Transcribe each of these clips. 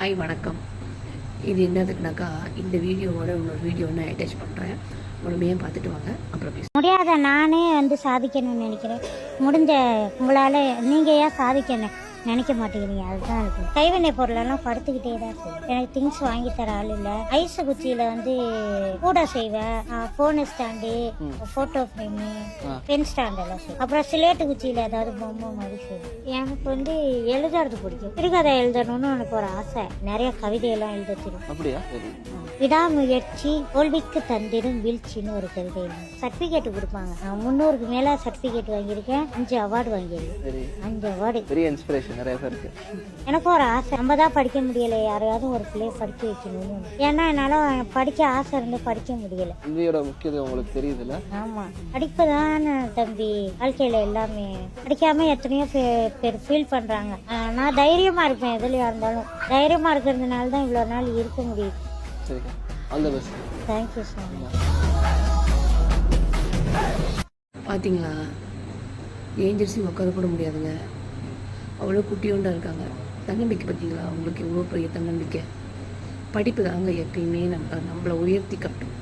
Hi வணக்கம். இது என்னதுக்குனாக்கா இந்த வீடியோவோட இன்னொரு வீடியோ நான் அட்டாச் பண்ணுறேன் முழுமையாக பார்த்துட்டு வாங்க. அப்புறம் பேச முடியாத நானே வந்து சாதிக்கணும்னு நினைக்கிறேன். முடிஞ்ச உங்களால் நீங்கள் ஏன் சாதிக்கணும்? நினைக்க மாட்டேங்கிறீங்க. அதுதான் இருக்கு கைவினை பொருளெல்லாம் படுத்துக்கிட்டே தான் இருக்கு. எனக்கு திங்ஸ் வாங்கி தர ஆள் இல்லை. ஐஸ் குச்சியில் வந்து கூட செய்வேன் phone stand photo frame pen stand எல்லாம் செய்வேன் அப்புறம் சிலேட்டு குச்சியில் ஏதாவது பொம்மை மாதிரி செய்வேன் எனக்கு வந்து எழுதுறது பிடிக்கும். சிறுகதை எழுதணும்னு எனக்கு ஒரு ஆசை. நிறைய கவிதையெல்லாம் எழுத தெரியும் அப்படியா? விடாமுயற்சி தோல்விக்கு தந்திடும் வீழ்ச்சின்னு ஒரு கவிதை சர்டிபிகேட் கொடுப்பாங்க. நான் முந்நூறுக்கு மேல சர்டிபிகேட் வாங்கியிருக்கேன். அஞ்சு அவார்டு வாங்கியிருக்கேன். அஞ்சு அவார்டு பெரிய இன்ஸ்பிரேஷன் நிறைய பேருக்கு எனக்கு ஒரு ஆசை. நம்ம தான் படிக்க முடியல யாரையாவது ஒரு பிள்ளைய படிக்க வைக்கணும்னு. ஏன்னா என்னால படிக்க ஆசை இருந்து படிக்க முடியல. கல்வியோட முக்கியத்துவம் உங்களுக்கு தெரியுதுல்ல? ஆமா. படிப்பு தானே தம்பி. வாழ்க்கையில எல்லாமே. படிக்காம எத்தனையோ பே- பேர் ஃபீல் பண்றாங்க. ஆஹ் நான் தைரியமா இருப்பேன் எதுலயா இருந்தாலும். தைரியமா இருக்கிறதுனால தான் இவ்வளவு நாள் இருக்க முடியுது. சரி all the best thank you so much பார்த்தீங்களா ஏஞ்சல்ஸி உட்கார கூட முடியாதுங்க? அவ்வளோ குட்டியோண்டாக இருக்காங்க. தன்னம்பிக்கை பார்த்தீங்களா? அவங்களுக்கு எவ்வளோ பெரிய தன்னம்பிக்கை. படிப்பு தாங்க எப்பயுமே நம்ம நம்மளை உயர்த்தி காட்டும்.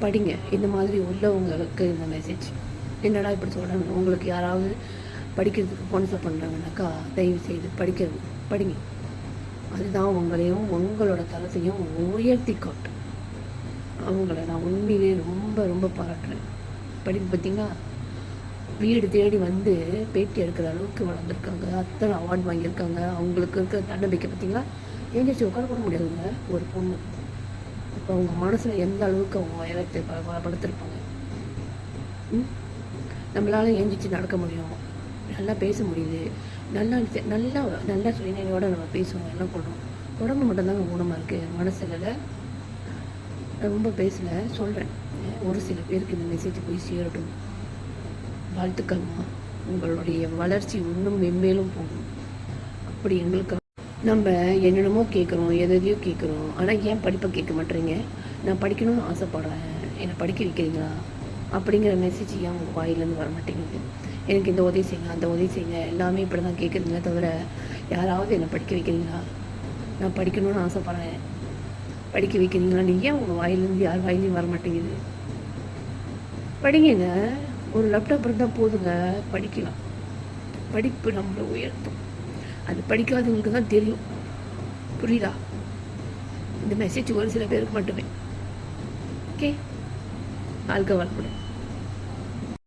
படிங்க. இந்த மாதிரி உள்ளவங்களுக்கு இந்த மெசேஜ் என்னடா இப்படி சொல்கிறாங்க உங்களுக்கு யாராவது படிக்கிறதுக்கு ஸ்பான்சர் பண்ணுறாங்கனாக்கா தயவு செய்து படிக்கிறது. படிங்க. அதுதான் உங்களையும் உங்களோட தரத்தையும் உயர்த்தி காட்டும். அவங்கள நான் உண்மையிலே ரொம்ப ரொம்ப பாராட்டுறேன். படிப்பு பார்த்தீங்கன்னா வீடு தேடி வந்து பேட்டி எடுக்கிற அளவுக்கு வளர்ந்துருக்காங்க. அத்தனை அவார்ட் வாங்கியிருக்காங்க. அவங்களுக்கு இருக்கிற தன்னம்பிக்கை பார்த்தீங்களா? ஏஞ்சிச்சு உட்கார கூட முடியாதுங்க ஒரு பொண்ணு. இப்போ அவங்க மனசில் எந்த அளவுக்கு அவங்க உயரத்தை படுத்திருப்பாங்க? நம்மளால ஏஞ்சிச்சு நடக்க முடியும். நல்லா பேச முடியுது. நல்லா நல்லா நல்லா சுயநிலையோடு நம்ம பேசுவோம் என்ன பண்ணுறோம் உடம்பு மட்டும்தாங்க ஊனமாக இருக்குது மனசில் ரொம்ப பேசல. சொல்கிறேன் ஒரு சில பேருக்கு இந்த மெசேஜ் போய் சேரட்டும். வாழ்த்துக்கள்மா. உங்களுடைய வளர்ச்சி இன்னும் மென்மேலும் போகும். அப்படி எங்களுக்கு நம்ம என்னென்னமோ கேட்குறோம் எதையோ கேட்குறோம் ஆனால் ஏன் படிப்பை கேட்க மாட்டேறீங்க? நான் படிக்கணும்னு ஆசைப்பட்றேன். என்னை படிக்க வைக்கிறீங்களா? அப்படிங்கிற மெசேஜ் ஏன் உங்கள் வாயிலேருந்து வர மாட்டேங்குது எனக்கு இந்த உதவி செய்யுங்க அந்த உதவி செய்யுங்க. எல்லாமே இப்படி தான் கேட்குறீங்களே தவிர யாராவது என்னை படிக்க வைக்கிறீங்களா? நான் படிக்கணும்னு ஆசைப்பட்றேன். படிக்க வைக்கிறீங்களா நீங்கள் ஏன் உங்கள் வாயிலேருந்து யார் வாயிலையும் வர மாட்டேங்குது படிங்க. ஒரு லேப்டாப் இருந்தால் போதுங்க படிக்கலாம். படிப்பு நம்மளை உயர்த்தும். அது படிக்காதவங்களுக்கு தான் தெரியும். புரியுதா? இந்த மெசேஜ் ஒரு சில பேருக்கு மட்டுமே. ஓகே வாழ்க்கை வளமுடன்.